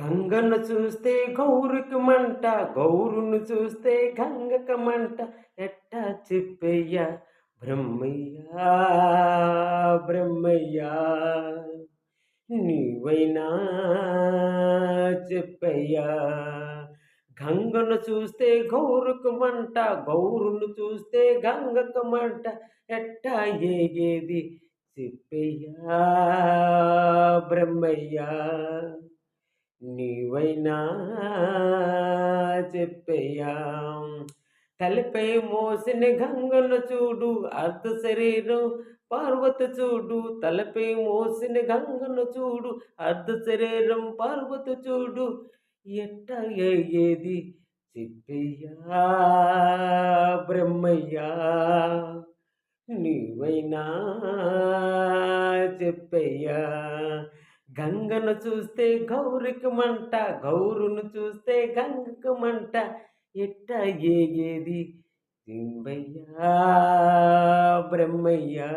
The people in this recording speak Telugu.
గంగను చూస్తే గౌరుకి మంట గౌరును చూస్తే గంగక మంట. ఎట్టా చెప్పయ్యా? బ్రహ్మయ్యా బ్రహ్మయ్యా నీవైనా చెప్పయ్యా. గంగను చూస్తే గౌరుకు మంట గౌరును చూస్తే గంగకు మంట. ఎట్టా ఏగేది చెప్పయ్యా? బ్రహ్మయ్యా. నీవైనా చెప్పయ్యా తలపై మోసిన గంగను చూడు అర్ధ శరీరం పార్వత చూడు. తలపై మోసిన గంగను చూడు అర్ధ శరీరం పార్వత చూడు. ఎట్ట అయ్యేది చెప్పయ్యా బ్రహ్మయ్యా? నీవైనా చెప్పయ్యా గంగను చూస్తే గౌరికి మంట గౌరును చూస్తే గంగకు మంట ఎట్ట ఏగేది సింబయ్యా బ్రహ్మయ్యా.